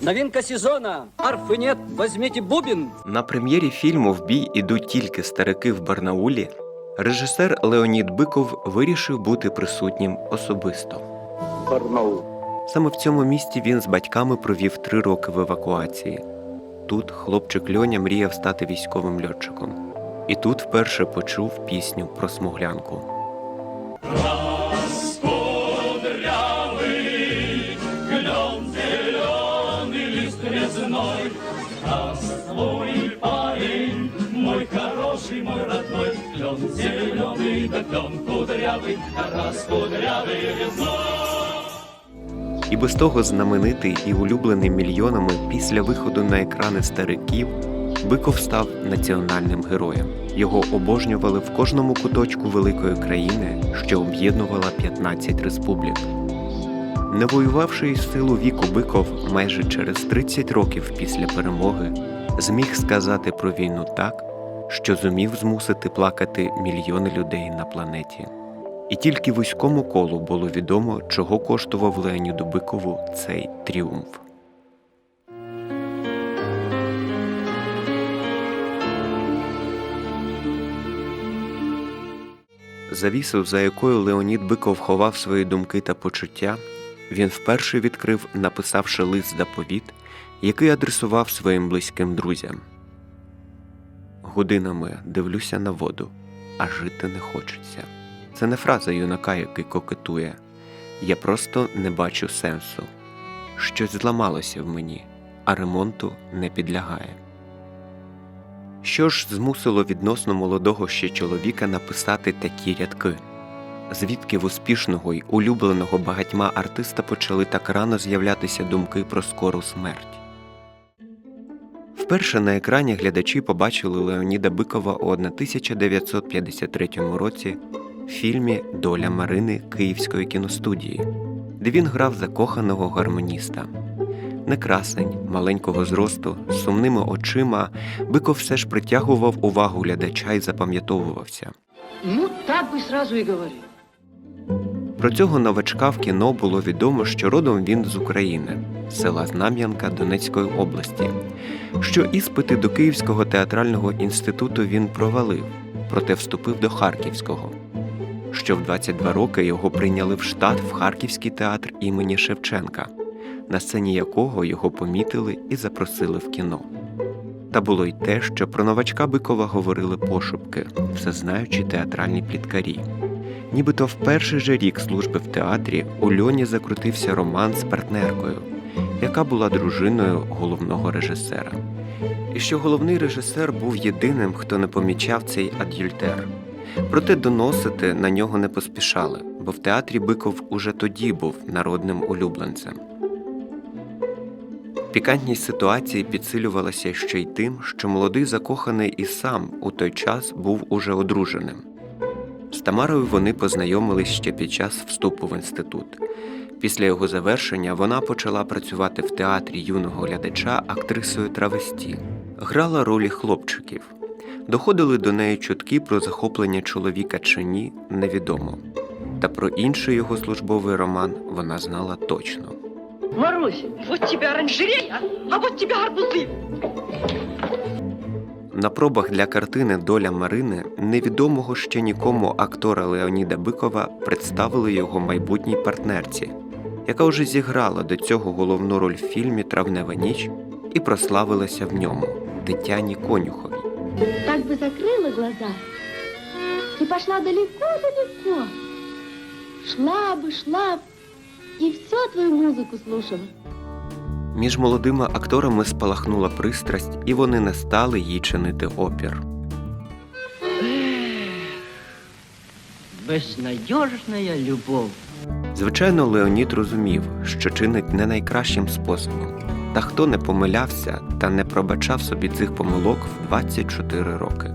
Новинка сезона. Арфы нет, возьмите бубен. На прем'єрі фільму В бій ідуть тільки старики в Барнаулі. Режисер Леонід Биков вирішив бути присутнім особисто. Барнаул. Саме в цьому місті він з батьками провів три роки в евакуації. Тут хлопчик Льоня мріяв стати військовим льотчиком. І тут вперше почув пісню про смуглянку. І без того знаменитий і улюблений мільйонами після виходу на екрани стариків, Биков став національним героєм. Його обожнювали в кожному куточку великої країни, що об'єднувала 15 республік. Не воювавши із силу віку Биков майже через 30 років після перемоги зміг сказати про війну так, що зумів змусити плакати мільйони людей на планеті. І тільки вузькому колу було відомо, чого коштував Леоніду Бикову цей тріумф. Завісу, за якою Леонід Биков ховав свої думки та почуття, він вперше відкрив, написавши лист заповіт, який адресував своїм близьким друзям. Годинами дивлюся на воду, а жити не хочеться. Це не фраза юнака, який кокетує. Я просто не бачу сенсу. Щось зламалося в мені, а ремонту не підлягає. Що ж змусило відносно молодого ще чоловіка написати такі рядки? Звідки в успішного й улюбленого багатьма артиста почали так рано з'являтися думки про скору смерть? Вперше на екрані глядачі побачили Леоніда Бикова у 1953 році в фільмі Доля Марини Київської кіностудії, де він грав закоханого гармоніста. Некрасень, маленького зросту, з сумними очима, Биков все ж притягував увагу глядача і запам'ятовувався. Ну, так бы сразу и говори. Про цього новачка в кіно було відомо, що родом він з України, села Знам'янка Донецької області, що іспити до Київського театрального інституту він провалив, проте вступив до Харківського. Що в 22 роки його прийняли в штат в Харківський театр імені Шевченка, на сцені якого його помітили і запросили в кіно. Та було й те, що про новачка Бикова говорили пошепки, всезнаючі театральні пліткарі. Нібито в перший же рік служби в театрі у Льоні закрутився роман з партнеркою, яка була дружиною головного режисера. І що головний режисер був єдиним, хто не помічав цей ад'юльтер. Проте доносити на нього не поспішали, бо в театрі Биков уже тоді був народним улюбленцем. Пікантність ситуації підсилювалася ще й тим, що молодий закоханий і сам у той час був уже одруженим. З Тамарою вони познайомились ще під час вступу в інститут. Після його завершення вона почала працювати в театрі юного глядача актрисою травесті, грала ролі хлопчиків. Доходили до неї чутки про захоплення чоловіка чи ні, невідомо. Та про інший його службовий роман вона знала точно. Маруся, Вот тебе оранжерея, а вот тебе арбузы. На пробах для картини Доля Марини невідомого ще нікому актора Леоніда Бикова представили його майбутній партнерці, яка вже зіграла до цього головну роль в фільмі Травнева ніч і прославилася в ньому Тетяні Конюховій. Так бы закрыла глаза и пошла далеко-далеко. Шла бы, шла б и все твою музыку слушала. Між молодими акторами спалахнула пристрасть, і вони не стали їй чинити опір. безнадежная любовь. Звичайно, Леонід розумів, що чинить не найкращим способом. Та хто не помилявся та не пробачав собі цих помилок в 24 роки.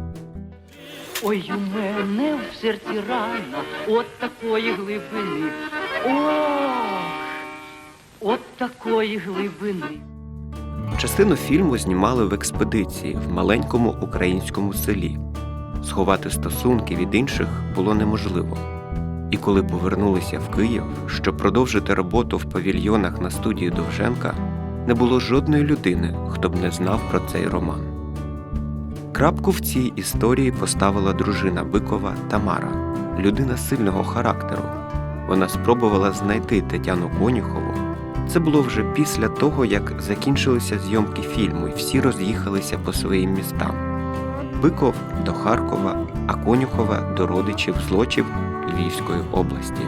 Ой, у мене в серці рана от такої глибини. Ох, от такої глибини. Частину фільму знімали в експедиції в маленькому українському селі. Сховати стосунки від інших було неможливо. І коли повернулися в Київ, щоб продовжити роботу в павільйонах на студії Довженка, не було жодної людини, хто б не знав про цей роман. Крапку в цій історії поставила дружина Бикова Тамара, людина сильного характеру. Вона спробувала знайти Тетяну Конюхову. Це було вже після того, як закінчилися зйомки фільму, і всі роз'їхалися по своїм містам. Биков до Харкова, а Конюхова до родичів злочів Львівської області.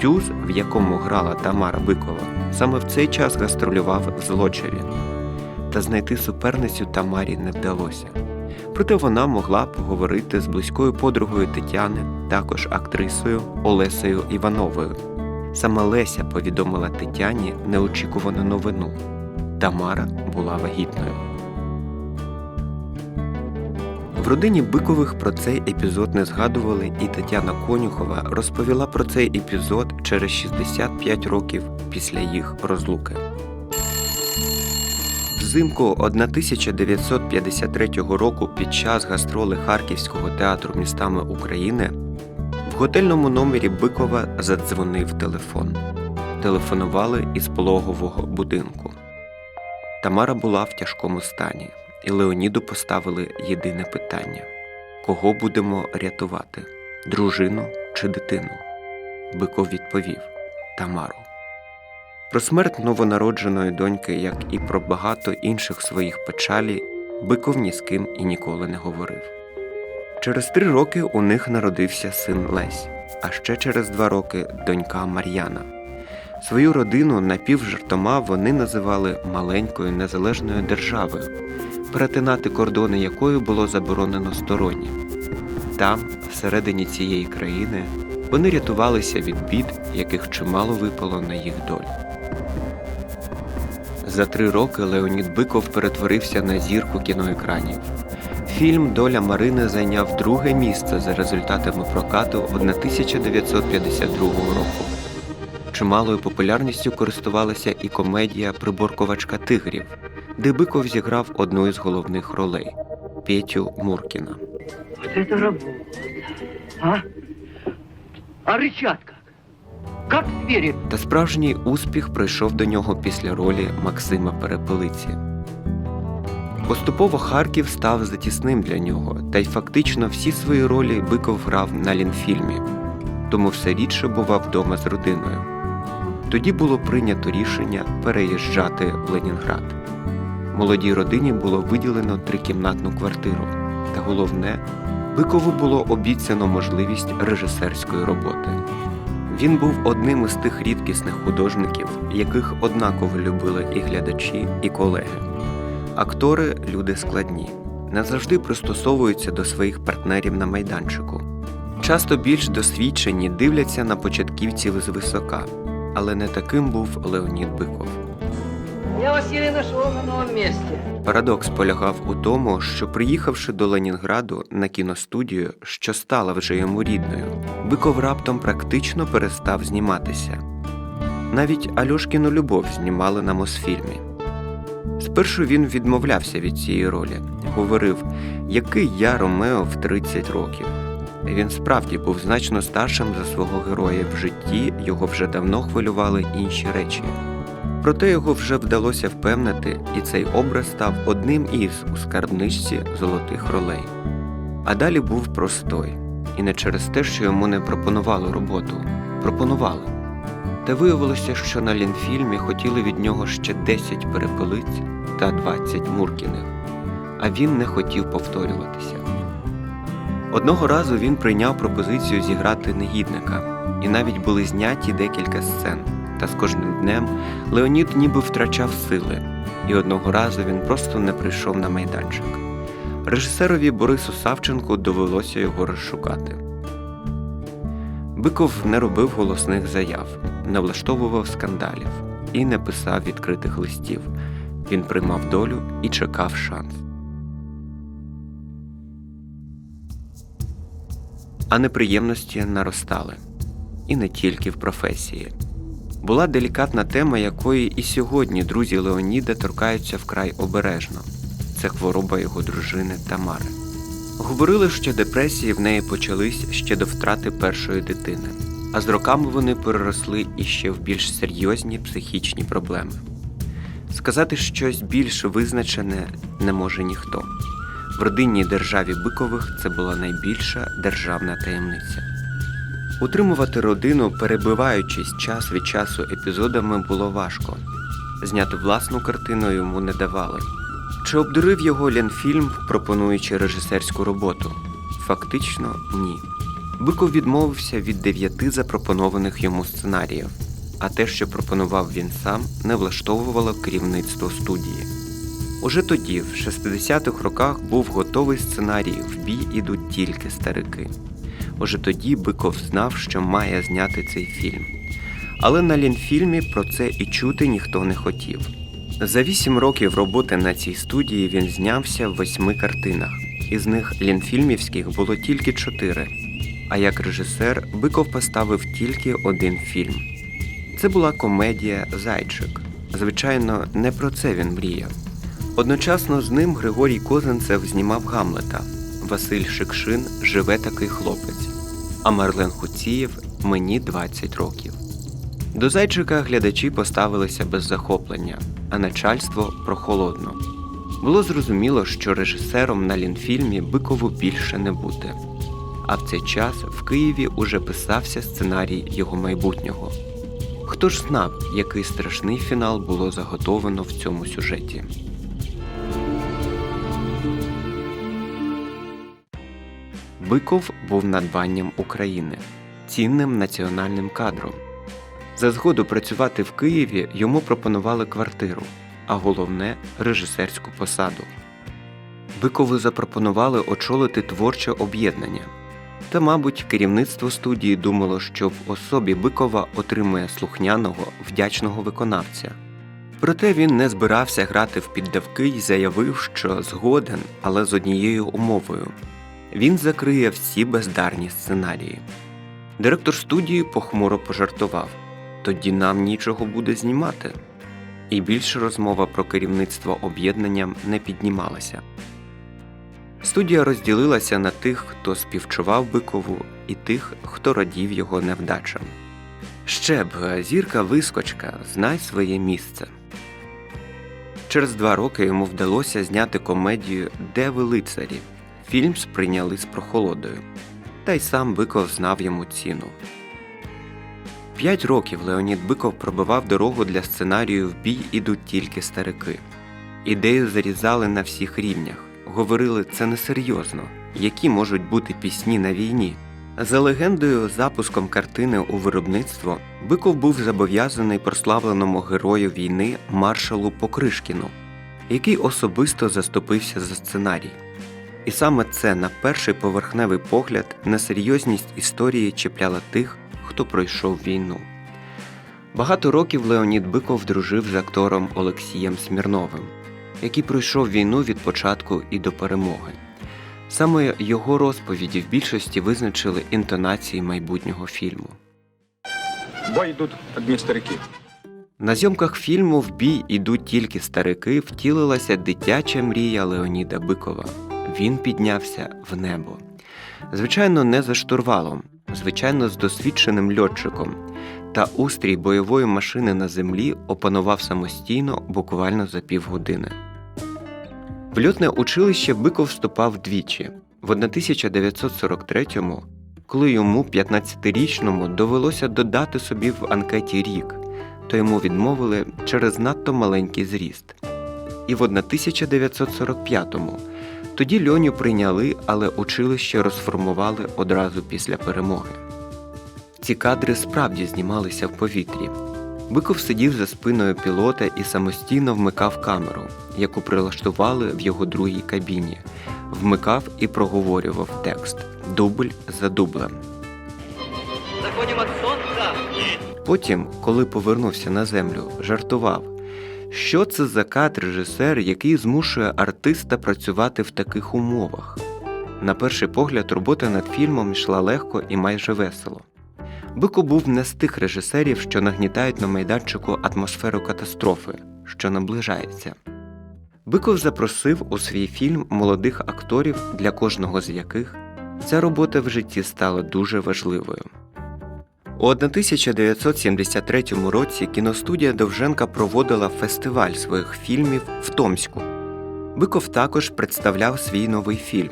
Тюз, в якому грала Тамара Бикова, саме в цей час гастролював в Злочеві. Та знайти суперницю Тамарі не вдалося. Проте вона могла поговорити з близькою подругою Тетяни, також актрисою Олесею Івановою. Саме Леся повідомила Тетяні неочікувану новину. Тамара була вагітною. В родині Бикових про цей епізод не згадували, і Тетяна Конюхова розповіла про цей епізод через 65 років після їх розлуки. Взимку 1953 року під час гастроли Харківського театру містами України в готельному номері Бикова задзвонив телефон. Телефонували із пологового будинку. Тамара була в тяжкому стані, і Леоніду поставили єдине питання: кого будемо рятувати дружину чи дитину? Биков відповів Тамару. Про смерть новонародженої доньки, як і про багато інших своїх печалі, Биков ні з ким і ніколи не говорив. Через три роки у них народився син Лесь, а ще через два роки донька Мар'яна. Свою родину напівжартома вони називали маленькою незалежною державою, перетинати кордони якої було заборонено стороннім. Там, всередині цієї країни, вони рятувалися від бід, яких чимало випало на їх долю. За три роки Леонід Биков перетворився на зірку кіноекранів. Фільм Доля Марини зайняв друге місце за результатами прокату 1952 року. Чималою популярністю користувалася і комедія Приборковачка тигрів, де Биков зіграв одну із головних ролей Петю Муркіна. Это работа. А? А рычат как? Как звери. Та справжній успіх прийшов до нього після ролі Максима Перепелиці. Поступово Харків став затісним для нього, та й фактично всі свої ролі Биков грав на лінфільмі, тому все рідше бував вдома з родиною. Тоді було прийнято рішення переїжджати в Ленінград. Молодій родині було виділено трикімнатну квартиру, та головне, Бикову було обіцяно можливість режисерської роботи. Він був одним із тих рідкісних художників, яких однаково любили і глядачі, і колеги. Актори люди складні, не завжди пристосовуються до своїх партнерів на майданчику. Часто більш досвідчені дивляться на початківців звисока, але не таким був Леонід Биков. Я Василий нашел на новом месте. Парадокс полягав у тому, що приїхавши до Ленінграду на кіностудію, що стала вже йому рідною, Биков раптом практично перестав зніматися. Навіть Альошкіну любов знімали на Мосфільмі. Спершу він відмовлявся від цієї ролі, говорив, який я Ромео в 30 років. Він справді був значно старшим за свого героя в житті, його вже давно хвилювали інші речі. Проте його вже вдалося впевнити, і цей образ став одним із у скарбничці золотих ролей. А далі був простой, і не через те, що йому не пропонували роботу, пропонували. Та виявилося, що на лінфільмі хотіли від нього ще 10 перепелиць та 20 муркіних, а він не хотів повторюватися. Одного разу він прийняв пропозицію зіграти негідника, і навіть були зняті декілька сцен. Та з кожним днем Леонід ніби втрачав сили, і одного разу він просто не прийшов на майданчик. Режисерові Борису Савченку довелося його розшукати. Биков не робив голосних заяв, не влаштовував скандалів і не писав відкритих листів. Він приймав долю і чекав шанс. А неприємності наростали. І не тільки в професії. Була делікатна тема, якої і сьогодні друзі Леоніда торкаються вкрай обережно це хвороба його дружини Тамари. Говорили, що депресії в неї почались ще до втрати першої дитини, а з роками вони переросли іще в більш серйозні психічні проблеми. Сказати щось більш визначене не може ніхто. В родинній державі Бикових це була найбільша державна таємниця. Утримувати родину, перебиваючись час від часу епізодами, було важко. Зняти власну картину йому не давали. Чи обдурив його Ленфільм, пропонуючи режисерську роботу? Фактично ні. Биков відмовився від дев'яти запропонованих йому сценаріїв, а те, що пропонував він сам, не влаштовувало керівництво студії. Уже тоді, в 60-х роках, був готовий сценарій В бій ідуть тільки старики. Уже тоді Биков знав, що має зняти цей фільм. Але на Лінфільмі про це і чути ніхто не хотів. За вісім років роботи на цій студії він знявся в восьми картинах, із них лінфільмівських було тільки чотири. А як режисер Биков поставив тільки один фільм. Це була комедія Зайчик. Звичайно, не про це він мріяв. Одночасно з ним Григорій Козинцев знімав Гамлета. Василь Шикшин живе такий хлопець. А Марлен Хуцієв мені 20 років. До зайчика глядачі поставилися без захоплення, а начальство прохолодно. Було зрозуміло, що режисером на лінфільмі Бикову більше не бути. А в цей час в Києві уже писався сценарій його майбутнього. Хто ж знав, який страшний фінал було заготовано в цьому сюжеті? Биков був надбанням України, цінним національним кадром. За згоду працювати в Києві йому пропонували квартиру, а головне режисерську посаду. Бикову запропонували очолити творче об'єднання. Та, мабуть, керівництво студії думало, що в особі Бикова отримує слухняного, вдячного виконавця. Проте він не збирався грати в піддавки і заявив, що згоден, але з однією умовою він закриє всі бездарні сценарії. Директор студії похмуро пожартував тоді нам нічого буде знімати. І більше розмова про керівництво об'єднанням не піднімалася. Студія розділилася на тих, хто співчував Бикову, і тих, хто радів його невдачам. Ще б, зірка вискочка, знай своє місце. Через два роки йому вдалося зняти комедію Де ви лицарі. Фільм сприйняли з прохолодою, та й сам Биков знав йому ціну. П'ять років Леонід Биков пробивав дорогу для сценарію в бій ідуть тільки старики. Ідею зарізали на всіх рівнях. Говорили, це несерйозно. Які можуть бути пісні на війні? За легендою, запуском картини у виробництво Биков був зобов'язаний прославленому герою війни маршалу Покришкіну, який особисто заступився за сценарій. І саме це на перший поверхневий погляд несерйозність історії чіпляла тих, хто пройшов війну. Багато років Леонід Биков дружив з актором Олексієм Смірновим, який пройшов війну від початку і до перемоги. Саме його розповіді в більшості визначили інтонації майбутнього фільму. Бой йдуть одні старики. На зйомках фільму В бій ідуть тільки старики втілилася дитяча мрія Леоніда Бикова. Він піднявся в небо. Звичайно, не за штурвалом, звичайно, з досвідченим льотчиком. Та устрій бойової машини на землі опанував самостійно буквально за півгодини. В льотне училище Биков вступав двічі. В 1943-му, коли йому 15-річному довелося додати собі в анкеті рік, то йому відмовили через надто маленький зріст. І в 1945-му тоді льоню прийняли, але училище розформували одразу після перемоги. Ці кадри справді знімалися в повітрі. Биков сидів за спиною пілота і самостійно вмикав камеру, яку прилаштували в його другій кабіні, вмикав і проговорював текст дубль за дублем. Потім, коли повернувся на землю, жартував, що це за кадр режисер, який змушує артиста працювати в таких умовах. На перший погляд, робота над фільмом йшла легко і майже весело. Бико був не з тих режисерів, що нагнітають на майданчику атмосферу катастрофи, що наближається. Биков запросив у свій фільм молодих акторів, для кожного з яких ця робота в житті стала дуже важливою. У 1973 році кіностудія Довженка проводила фестиваль своїх фільмів в Томську. Биков також представляв свій новий фільм.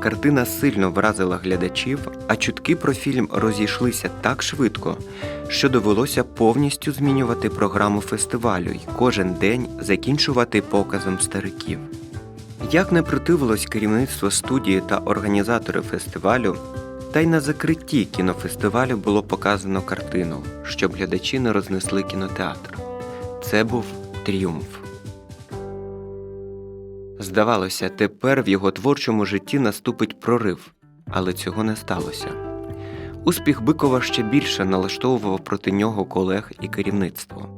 Картина сильно вразила глядачів, а чутки про фільм розійшлися так швидко, що довелося повністю змінювати програму фестивалю і кожен день закінчувати показом стариків. Як не противилось керівництво студії та організатори фестивалю, та й на закритті кінофестивалю було показано картину, щоб глядачі не рознесли кінотеатр. Це був тріумф. Здавалося, тепер в його творчому житті наступить прорив, але цього не сталося. Успіх Бикова ще більше налаштовував проти нього колег і керівництво.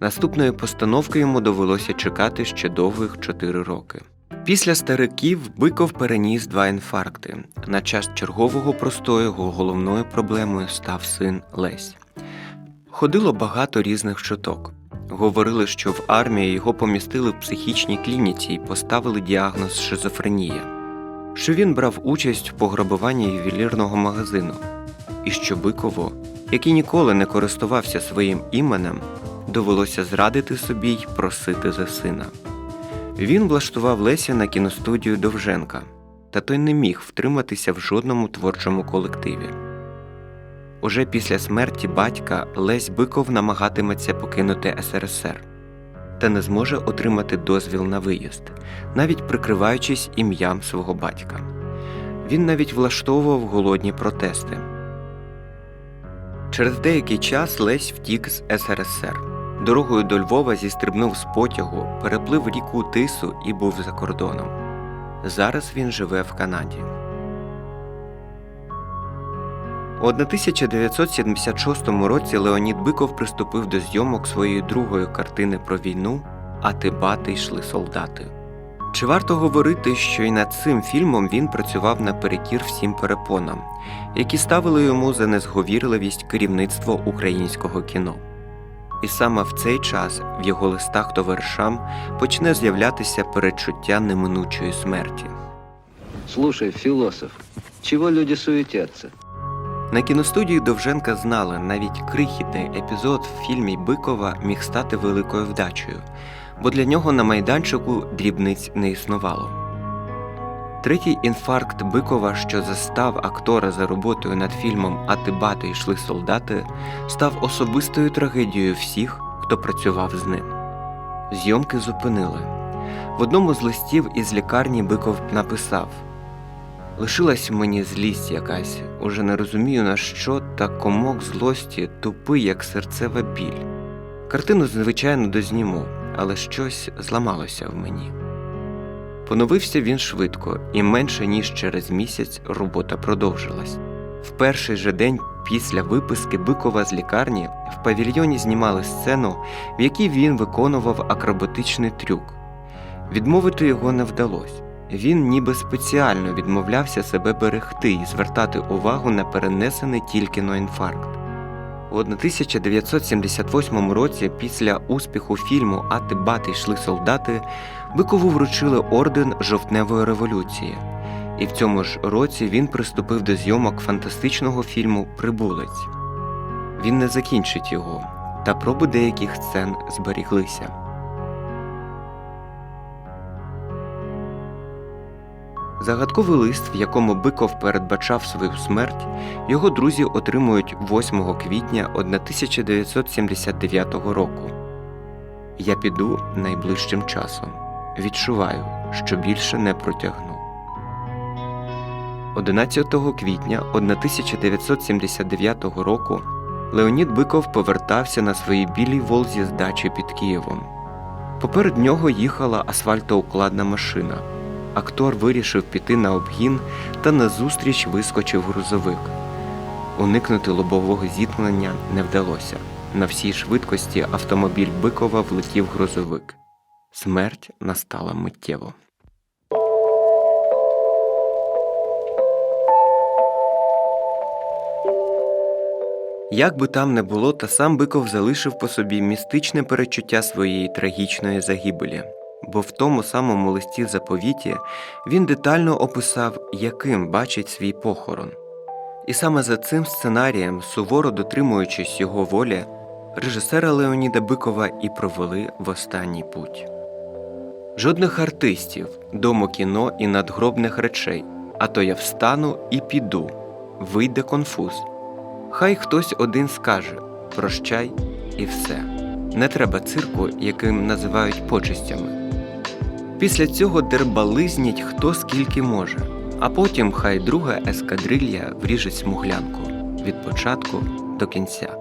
Наступної постановки йому довелося чекати ще довгих чотири роки. Після стариків Биков переніс два інфаркти. На час чергового простою його головною проблемою став син Лесь. Ходило багато різних чуток. Говорили, що в армії його помістили в психічній клініці і поставили діагноз шизофренія, що він брав участь в пограбуванні ювелірного магазину, і що Бикову, який ніколи не користувався своїм іменем, довелося зрадити собі й просити за сина. Він влаштував Леся на кіностудію Довженка, та той не міг втриматися в жодному творчому колективі. Уже після смерті батька Лесь Биков намагатиметься покинути СРСР та не зможе отримати дозвіл на виїзд, навіть прикриваючись ім'ям свого батька. Він навіть влаштовував голодні протести. Через деякий час Лесь втік з СРСР. Дорогою до Львова зістрибнув з потягу, переплив ріку Тису і був за кордоном. Зараз він живе в Канаді. У 1976 році Леонід Биков приступив до зйомок своєї другої картини про війну А ти бати йшли солдати. Чи варто говорити, що й над цим фільмом він працював наперекір всім перепонам, які ставили йому за незговірливість керівництво українського кіно? І саме в цей час в його листах товаришам почне з'являтися передчуття неминучої смерті. Слушай, философ, чего люди суетятся? На кіностудії Довженка знали, навіть крихітний епізод в фільмі Бикова міг стати великою вдачею, бо для нього на майданчику дрібниць не існувало. Третій інфаркт Бикова, що застав актора за роботою над фільмом А ти бати йшли солдати, став особистою трагедією всіх, хто працював з ним. Зйомки зупинили. В одному з листів із лікарні Биков написав Лишилась мені злість якась, уже не розумію на що, та комок злості тупий, як серцева біль. Картину, звичайно, дозніму, але щось зламалося в мені. Поновився він швидко, і менше ніж через місяць робота продовжилась. В перший же день після виписки Бикова з лікарні в павільйоні знімали сцену, в якій він виконував акробатичний трюк. Відмовити його не вдалося. Він ніби спеціально відмовлявся себе берегти і звертати увагу на перенесений тільки но інфаркт. У 1978 році, після успіху фільму А ти бати йшли солдати, Бикову вручили орден жовтневої революції, і в цьому ж році він приступив до зйомок фантастичного фільму Прибулець. Він не закінчить його, та проби деяких сцен зберіглися. Загадковий лист, в якому Биков передбачав свою смерть, його друзі отримують 8 квітня 1979 року. Я піду найближчим часом. Відчуваю, що більше не протягну. 11 квітня 1979 року Леонід Биков повертався на своїй білій волзі з дачі під Києвом. Поперед нього їхала асфальтоукладна машина. Актор вирішив піти на обгін та назустріч вискочив грузовик. Уникнути лобового зіткнення не вдалося. На всій швидкості автомобіль Бикова влетів грузовик. Смерть настала миттєво. Як би там не було, та сам Биков залишив по собі містичне перечуття своєї трагічної загибелі, бо в тому самому листі заповіті він детально описав, яким бачить свій похорон. І саме за цим сценарієм, суворо дотримуючись його волі, режисера Леоніда Бикова і провели в останній путь. Жодних артистів, дому кіно і надгробних речей, а то я встану і піду. Вийде конфуз. Хай хтось один скаже прощай і все. Не треба цирку, яким називають почестями. Після цього дербализніть хто скільки може, а потім хай друга ескадрилья вріже смуглянку від початку до кінця.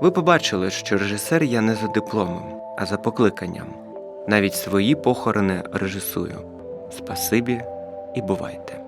Ви побачили, що режисер я не за дипломом, а за покликанням. Навіть свої похорони режисую. Спасибі і бувайте.